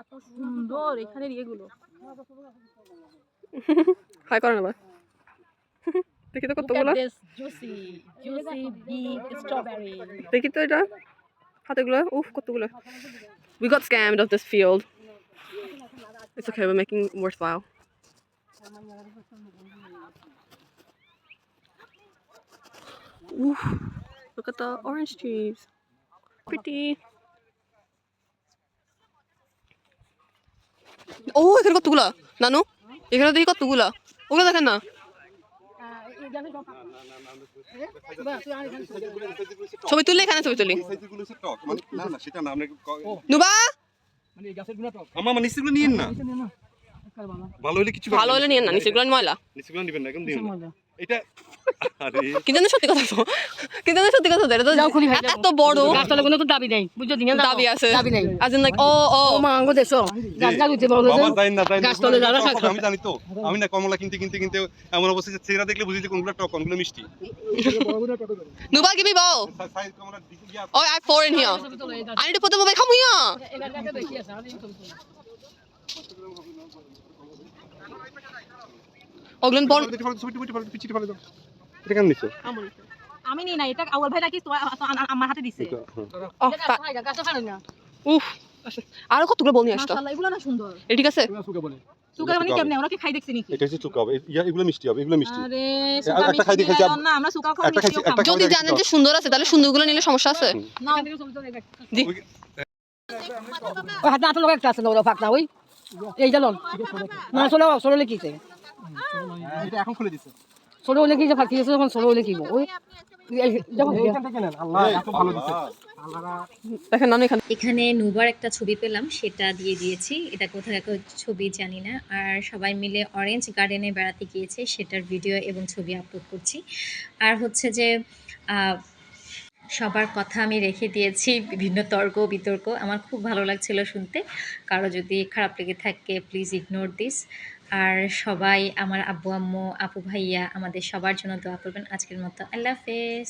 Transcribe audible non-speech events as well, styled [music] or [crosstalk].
এত সুন্দর এখানের ইয়েগুলো [laughs] হাই করেন আবার [laughs] দেখি তো কতগুলো জুসি জুসি বিগ স্ট্রবেরি দেখি তো এটা হাতেগুলো উফ কতগুলো we got scammed of this field it's okay we're making worthwhile Oof, look at the orange trees pretty ও এখানে কতগুলা নানু এখানে দেখি কতগুলা ওগুলো দেখেন না ছবি তুললে এখানে ছবি তুলি মানে নুবা আমার মানে নিচেগুলো নিয়েন না ভালো হলে কিছু ভালো হলে নিয়ে না নিচেগুলো ময়লা নিচেগুলো নেবেন না একদম দিন এটা কিন্তু সত্যি কথা তো। কিন্তু সত্যি কথা এটা তো খুলি ভাই, এত বড়। গাছতলা কোনো তো দাবি নাই বুঝছ দিন দাবি আছে। দাবি নাই। in like ও ও ও। মা আঙ্গো দেশো গাছ লাগাইতে বলো বাবা যাই না যাই না। গাছতলে যারা আমি জানি তো আমি না কমলা কিনতে কিনতে কিনতে এমন অবস্থা যে চেহারা দেখলে বুঝি যে কোনগুলো টক কোনগুলো মিষ্টি। নুবা দিকে গিয়া oh I have four in here I need to put them away come here ওগুলো ফলো পিছিয়ে ফলো দাও এটা কেন নিছো আমি নি না এটা আউয়াল ভাই নাকি তো আমার হাতে দিছে। হ্যাঁ। oh গাছ ফাড়ে না উফ আরও কতগুলো বল নিয়ে আসতো এগুলো না সুন্দর। এ ঠিক আছে। মানে কেমনে? ওরা কি খাই দেখছি নাকি? এটা হচ্ছে চুকা ইয়া এগুলো মিষ্টি হবে এগুলো মিষ্টি। আরে একটা খাই দেখেছি, না আমরা সুগার খাওয়া একটা খাইছি, মিষ্টিও একটা খাব যদি জানেন যে সুন্দর আছে তাহলে সুন্দরগুলো নিলে সমস্যা আছে। না জি। হাতে একটা আছে না ওরা ফাঁক না ওই। এই জানো না চলো চলো লিখিছে এটা এখন খুলে দিছে। চলো লিখিছে ফাঁকি আছে যখন ওই দিছে আল্লাহ দেখেন নানু এখানে এখানে নুবার একটা ছবি পেলাম সেটা দিয়ে দিয়েছি। এটা কোথাকার ছবি জানি না। আর সবাই মিলে অরেঞ্জ গার্ডেনে বেড়াতে গিয়েছে সেটার ভিডিও এবং ছবি আপলোড করছি। আর হচ্ছে যে সবার কথা আমি রেখে দিয়েছি বিভিন্ন তর্ক বিতর্ক। আমার খুব ভালো লাগছিল শুনতে। কারও যদি খারাপ লেগে থাকে প্লিজ ইগনোর দিস আর সবাই, আমার আব্বু, আম্মু, আপু, ভাইয়া আমাদের সবার জন্য দোয়া করবেন আজকের মতো। আল্লাহ হাফেজ।